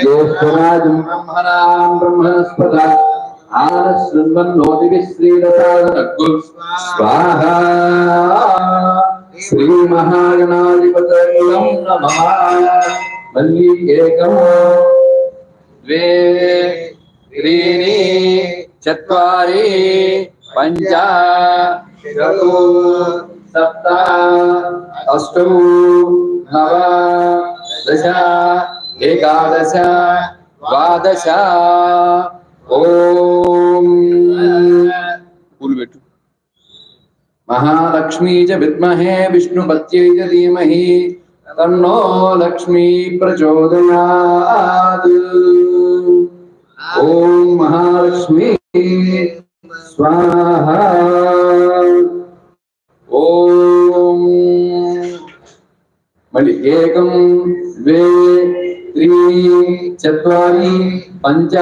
ज्येष्ठराजं ब्रह्मणां ब्रह्मणस्पद आनशृण्वन्नोदिभिः श्रीरसादनग्गु स्वाहा श्रीमहागणाधिपतयं नमः मल्ली एकम् द्वे त्रीणि चत्वारि पञ्च षट् सप्त अष्टौ नव एकादश द्वादश। ओम। बैठो महालक्ष्मी च विद्महे विष्णुपत्यै च धीमहि तन्नो लक्ष्मी प्रचोदयात्। महालक्ष्मी स्वाहा। ॐ मल्लिकेकम्। ద్వే త్రీణి చత్వారి పంచ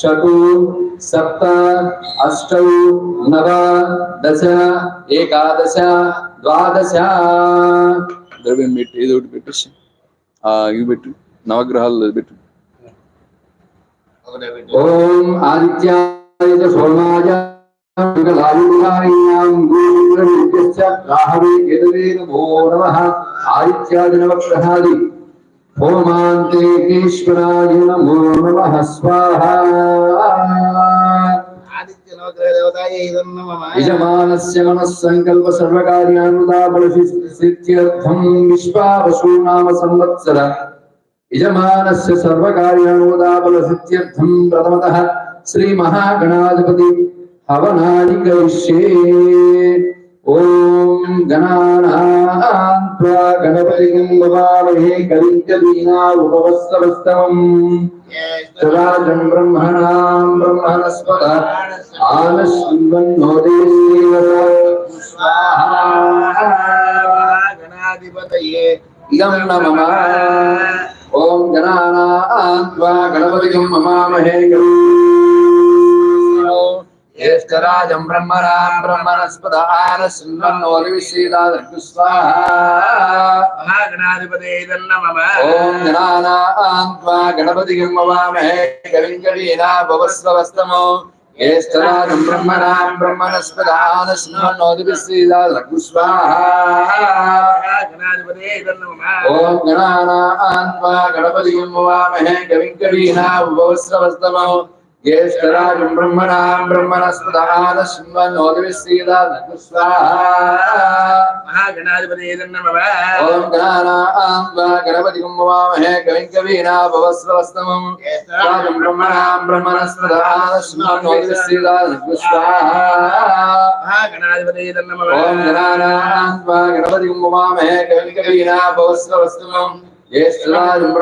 షట్ సప్త అష్టౌ నవ దశ ఏకాదశ ద్వాదశ ద్రవ్యం పెట్టి ఏదో ఒకటి పెట్టేసి. ఇవి పెట్టు. నవగ్రహాలు పెట్టు. ఓం ఆదిత్యాయ సోమాయ ఆదిత్యాది నవగ్రహాది ఓమాంతేకేశ్వరాయ నమో నమః. స్వాహా. యజమానస్య మనః సంకల్ప సర్వకార్యానుదాబల సిద్ధ్యర్థం విశ్వావసు నామ సంవత్సర. యజమానస్య సర్వకార్యానుదాబల సిద్ధ్యర్థం ప్రథమతః శ్రీ మహాగణాధిపతి హవనాని కరిష్యే ఓం గణానాం గణపతిం వవామహే కవిం కవీనా ఉపవస్తవస్తవం సదాజం బ్రహ్మణాం బ్రహ్మణస్పద గణాధిపతయే ఇదం నమః ఓం గణానాం గణపతిం మమామహే జ్యేష్ఠరాజం బ్రహ్మణాం బ్రహ్మణస్పద ఆనశృణ్వన్నోర్విశ్రీదాదగ్గు స్వాహా. మహాగణాధిపతయే నమః ఓం గణానాం త్వా గణపతిం మమామహే కవిం కవీనా భవస్వస్తమో జ్యేష్ఠరాజం బ్రహ్మణాం బ్రహ్మణస్పద ఆనశృణ్వన్నోర్విశ్రీదాదగ్గు స్వాహా. గణాధిపతయే నమః ఓం గణానాం త్వా గణపతిం మవామహే కవిం కవీనా ఉపవస్రవస్తమో జ్యేష్ఠరాజం బ్రహ్మణాం బ్రహ్మణస్పదాన శృణ్వన్నోదిశ్రీదాదగ్గు స్వాహా మహాగణాధిపతయే నమః ఓం గణానాం త్వా గణపతిం మవామహే కవిం కవీనా ఉపవస్రవస్తమం జ్యేష్ఠరాజం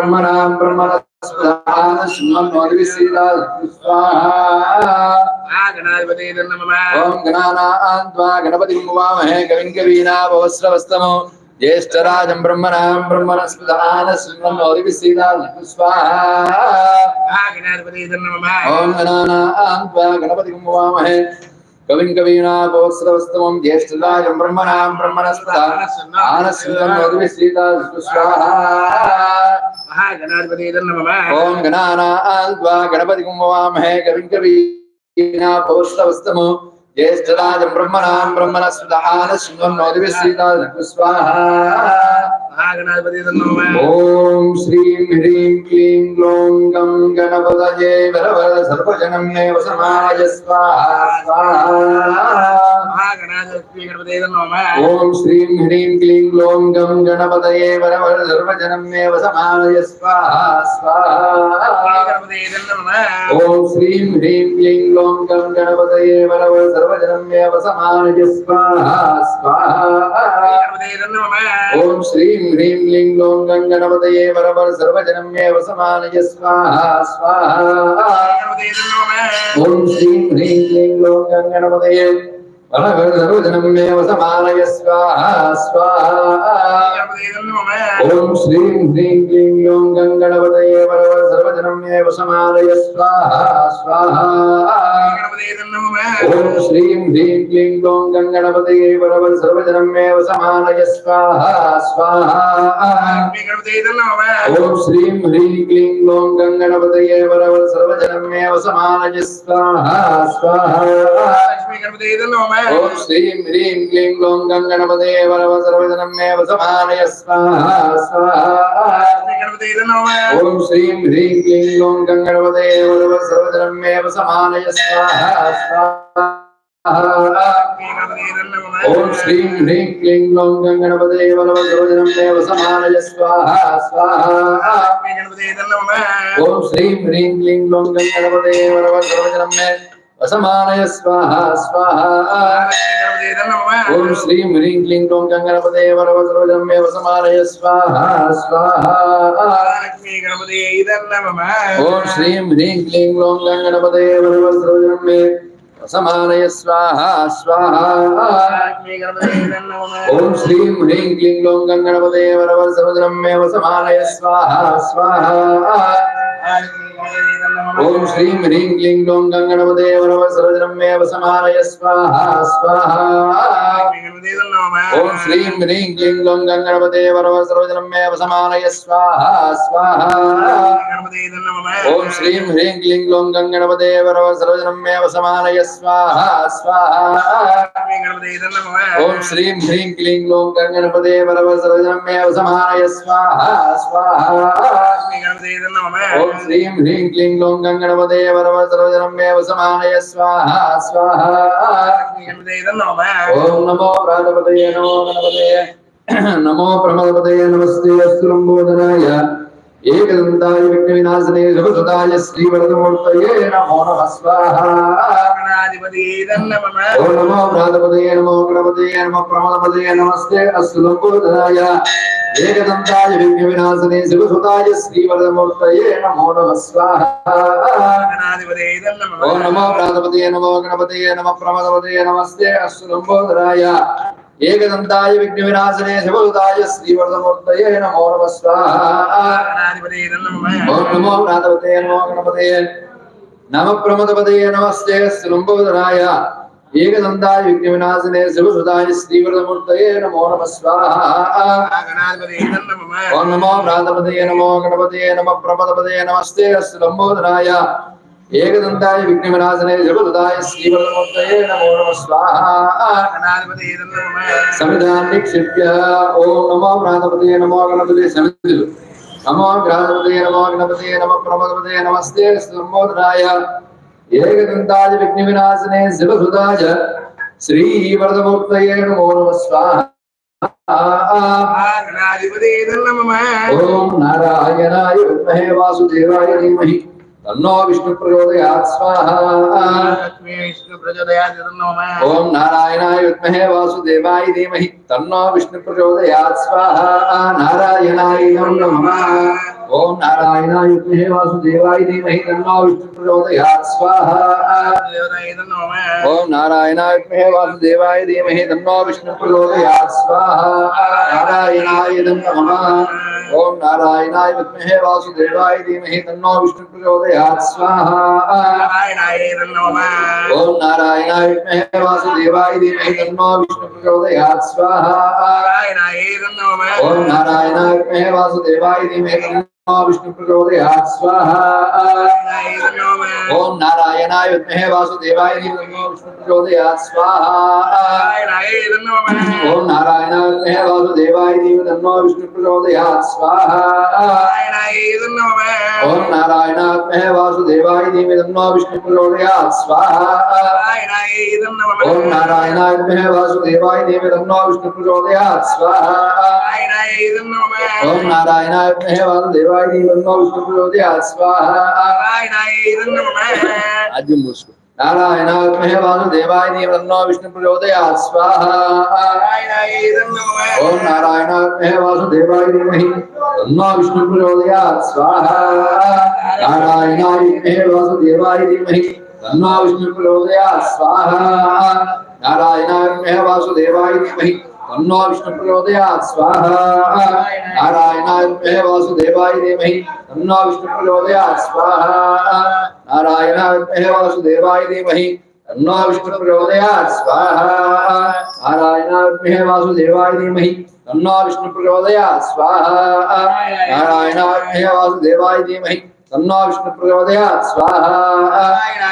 బ్రహ్మణాం బ్రహ్మణస్పదాన శృణ్వన్నోదిశ్రీదాదగ్గు స్వాహా మహాగణాధిపతయే నమః ఓం గణానాం త్వా గణపతిం మవామహే కవిం ఓం గణానాం గణపతి కుంభవామహే మవామహే కవిం కవీనా భవస్రవస్తమో జ్యేష్ఠరాజం బ్రహ్మణాం బ్రహ్మణ సుధాన స్వాహా మహాగణాధిపతయే శ్రీనాథ ఓం ఓం శ్రీం హ్రీం క్లీం గ్లౌం గం గణపతయే వరవర సర్వజనం మే వసమాయ ఓం శ్రీం హ్రీం క్లీం గ్లౌం గం గణపతయే వరవర సర్వజనం మే వసమాయ ఓం శ్రీం హ్రీం క్లీం గ్లౌం గం గణపతయే వరవర సర్వజనం మే వసమాయ స్వాహా ఓం శ్రీం ह्रीं लीं लों गङ्गणपतये वरवर सर्वजनमेव समानय स्वाहा स्वाहा ॐ श्रीं ह्रीं लीं लों गङ्गणपतये वरवर सर्वजनमेव समानय स्वाहा स्वाहा ॐ श्रीं ह्रीं लीं लों गङ्गणपतये वरवर सर्वजनमेव समानय स्वाहा स्वाहा गणपते नमः ॐ श्रीं ह्रीं क्लीं ग्लौं गङ्गणपतये वरवं सर्वजनमेव समानय स्वाहा स्वाहा लक्ष्मी गणपते नमः ॐ श्रीं ह्रीं क्लीं ग्लौं गङ्गणपतये वरवं सर्वजनमेव समानय स्वाहा स्वाहा ఓం శ్రీం హ్రీం క్లీం గ్లోం గం గణపదే వరవ సర్వజనం మే వసమానయ ఓం శ్రీం హ్రీం క్లీం గ్లోం గం వరవ సర్వజనం వసమానయ ఓం శ్రీం హ్రీం క్లీం గ్లోం గం వరవ సర్వజనం వసమానయ స్వాహా స్వాహా ఓం శ్రీం హ్రీం క్లీం గ్లోం గం వరవ సర్వజనం అసమానయ స్వాహ స్వాహ. ఓం శ్రీం హ్రీం క్లీం క్లోం గంగణపదే వరవసరోజమ్య వసమానయ స్వాహ స్వాహ. ఓం శ్రీం హ్రీం క్లీం క్లోం గంగణపదే వరవసరోజమ్య సమానయ స్వాహ స్వాహ. ఓం శ్రీం హ్రీం క్లీం లోం గంగణపదే వరవసరోజనమేవ సమానయ స్వాహ స్వాహ. ఓం శ్రీం హ్రీం క్లీం గ్లోం గంగణపదే వరవ సరజనం మే వసమారయ స్వాహా స్వాహా. ఓం శ్రీం హ్రీం క్లీం గ్లోం గంగణపదే వరవ సరజనం మే వసమారయ స్వాహా. ఓం శ్రీం హ్రీం క్లీం గ్లోం గంగణపదే వరవ సరజనం మే వసమారయ స్వాహా. ఓం శ్రీం హ్రీం క్లీం గ్లోం గంగణపదే వరవ సరజనం మే వసమారయ స్వాహా. ఓం శ్రీం హ్రీం క్లీం గ్లోం ഓം ഗംഗണപതേ പരമ സർവജനമേവ സമാനയ സ്വാഹ സ്വാഹ. ഓം നമോ പ്രാണപതേ നമോ ഗണപതേ നമോ പ്രമദപതേ നമസ്തേ അസ്തുലംബോധനായ ఏకదంతాయ విఘ్న వినాశనే శుభసుతాయ శ్రీవరదమూర్తయే నమో. నమ స్వాహ ఓ నమో ప్రాతపదయే నమో గణపదయే నమో ప్రమదపదయే నమస్తే అస్తు లంబోధనాయ ఏకదంతాయ విఘ్న వినాశనే శివసుతాయ శ్రీవరదమూర్తయే నమో. నమ స్వాహ నమో ప్రాతపదయే నమో గణపదయే నమ. ప్రమదపదయే నమస్తే అస్తు ఏకదంతాయ విఘ్న వినాశనే శివదుతాయ శ్రీవర్ధమూర్తయే నమో నమ స్వాహా. ఓం నమో ప్రాతపతయ నమో గణపతయ నమ ప్రమదపతయ నమస్తే శృంభవదనాయ. ఏకదంతాయ విఘ్న వినాశనే శివసుతాయ శ్రీవర్ధమూర్తయే నమో నమ స్వాహ. నమో ప్రాతపతయ నమో గణపతే నమ ప్రమదపతయ నమస్తే శృంభవదనాయ. ఏకదంతాయ విఘ్న వినాశనే జగదుదాయ శ్రీవరమూర్తయే నమో నమ. సమిధాన్ని నిక్షిప్య ఓం నమో ప్రాతపతయ నమో గణపతి సమిధులు. నమో గ్రాధపతయ నమో గణపతయ నమ. ప్రమదపతయ నమస్తే శ్రీమోదరాయ ఏకదంతాయ విఘ్న వినాశనే శివసుదాయ శ్రీవరదమూర్తయే నమో. నమ స్వాహా ఓం నారాయణాయ విద్మహే వాసుదేవాయ ధీమహి తన్నో విష్ణు ప్రచోదయాత్ స్వాహా ఓం నారాయణాయ విద్మహే వాసుదేవాయ ధీమహి తన్నో విష్ణు ప్రచోదయాత్ స్వాహా నారాయణాయ నమః ఓం నారాయణాయ విద్మహే వాసుదేవాయ ధీమహి తన్నో విష్ణు ప్రచోదయాత్ స్వాహా ఓం నారాయణాయ విద్మహే వాసుదేవాయ ధీమహి తన్నో విష్ణు ప్రచోదయాత్ స్వాహా నారాయణాయ నమః ఓం నారాయణాయ విద్మహే వాసుదేవాయ ధీమహి తన్నో విష్ణు ప్రచోదయాత్ స్వాహా. ఓం నారాయణాయ విద్మహే వాసుదేవాయ ధీమహి తన్నో విష్ణు ప్రచోదయాత్ స్వాహా. ఓం నారాయణాయ విద్మహే వాసుదేవాయ ధీమహి తన్నో విష్ణు ప్రచోదయాత్ స్వాహా. ఓం నారాయణాయ విద్మహే వాసుదేవాయ ధీమహి తన్నో విష్ణు ప్రచోదయాత్ స్వాహా. వాసుదేవాయ ధీమహి తన్నో విష్ణు ప్రచోదయాత్ స్వాహా ఓం నారాయణాత్మహే వాసుదేవాయ ధీమహి తన్నో విష్ణు ప్రచోదయాత్ స్వాహా ఓం నారాయణాత్మహే వాసుదేవాయ ధీమహి తన్నో విష్ణు ప్రచోదయాత్ స్వాహా ఓం నారాయణాత్మహే వాసుదేవాయ ధీమహి తన్నో విష్ణు ప్రచోదయాత్ స్వాహా ఆద్యం మూసుకో నారాయణాత్మహే వాసుదేవాయ ధీమహి తన్నో విష్ణు ప్రచోదయాత్ స్వాహ. ఓం నారాయణాత్మహే వాసుదేవాయ నీమహి తన్నో విష్ణు ప్రచోదయాత్ స్వాహా. నారాయణాయ వాసుదేవాయ నీమహి తన్నో విష్ణు ప్రచోదయాత్ స్వాహా. నారాయణాయ వాసుదేవాయ నీమహి तन्नो विष्णु प्रचोदयात् स्वाहा नारायणाय विद्महे वासुदेवाय धीमहि तन्नो विष्णु प्रचोदयात् स्वाहा नारायणाय विद्महे वासुदेवाय धीमहि तन्नो विष्णु प्रचोदयात् स्वाहा नारायणाय विद्महे वासुदेवाय धीमहि तन्नो विष्णु प्रचोदयात् स्वाहा नारायणाय विद्महे वासुदेवाय धीमहि तन्नो विष्णु प्रचोदयात् स्वाहा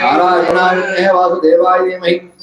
नारायणाय विद्महे वासुदेवाय धीमहि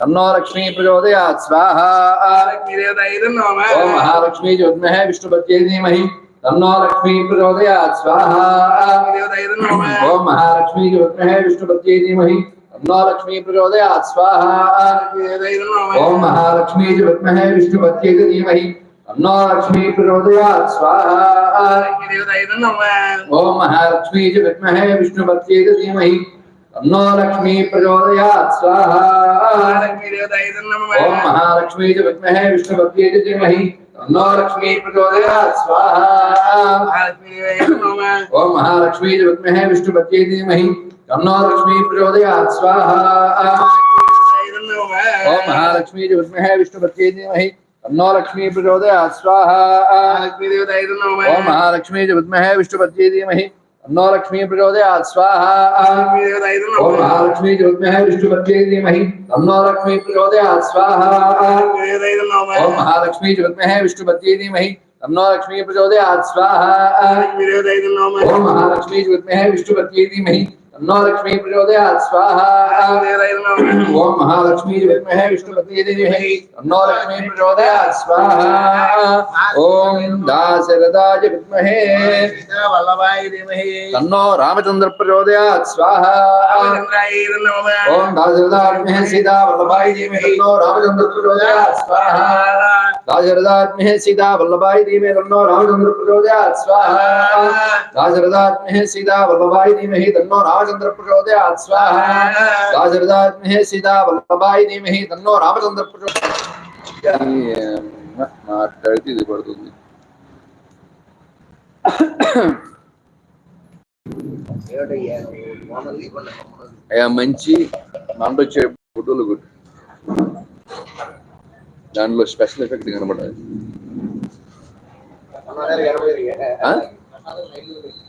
तन्नो लक्ष्मी प्रचोदयात्। स्वाहा। महालक्ष्मी विष्णुपत्नी च धीमहि। तन्नो लक्ष्मी प्रचोदयात्। स्वाहा। ओम महालक्ष्मी विष्णुपत्नी च धीमहि। तन्नो लक्ष्मी प्रचोदयात्। स्वाहा। ओम महालक्ष्मी विष्णुपत्नी च धीमहि। तन्नो लक्ष्मी प्रचोदयात्। स्वाहा। ओम महालक्ष्मी च विद्महे विष्णुपत्नी धीमहि। लक्ष्मी प्रचोदयात् स्वाहा ओम महालक्ष्मी च विद्महे विष्णुपत्नी च धीमहि तन्नो लक्ष्मी प्रचोदयात् स्वाहा ओम महालक्ष्मी च विद्महे विष्णुपत्नी च धीमहि तन्नो लक्ष्मी प्रचोदयात् स्वाहा ओम महालक्ष्मी च विद्महे विष्णुपत्नी च धीमहि तन्नो लक्ष्मी प्रचोदयात् स्वाहा ओम महालक्ष्मी च विद्महे विष्णुपत्नी च धीमहि तन्नो लक्ष्मी प्रचोदयात् स्वाहा ओम महालक्ष्मी च विद्महे विष्णुपत्नी च धीमहि तन्नो लक्ष्मी प्रचोदयात् स्वाहा ओम महालक्ष्मी च विद्महे विष्णुपत्नी च धीमहि तन्नो लक्ष्मी प्रचोदयात् स्वाहा ओम महालक्ष्मी च विद्महे विष्णुपत्नी च धीमहि अन्नलक्ष्मी प्रचोदया स्वाहा ओम महालक्ष्मी विद्महे विष्णुपत्नी देवी अन्नलक्ष्मी प्रचोदया स्वाहा ओम दासरदाय विद्महे। वल्लभाय रामचंद्र स्वाहा ओम दासरदाय विद्महे सीता वल्लभाय धीमहि। तन्नो रामचंद्र प्रचोदया स्वाहा। दासरदाय विद्महे सीता वल्लभाय धीमहि। तन्नो रामचंद्र प्रचोदया स्वाहा। दासरदाय विद्महे सीता वल्लभाय धीमहि। तन्नो राम रामचंद्र प्रचोदयात् स्वाहा दाशरथात्महे सीता वल्लभाय धीमहि तन्नो रामचंद्र प्रचोदयात् మాట్లాడితే ఇది పడుతుంది అయ్యా మంచి మండొచ్చే ఫోటోలు కొట్టు దానిలో స్పెషల్ ఎఫెక్ట్ కనబడాలి ఆ? ఉమ్.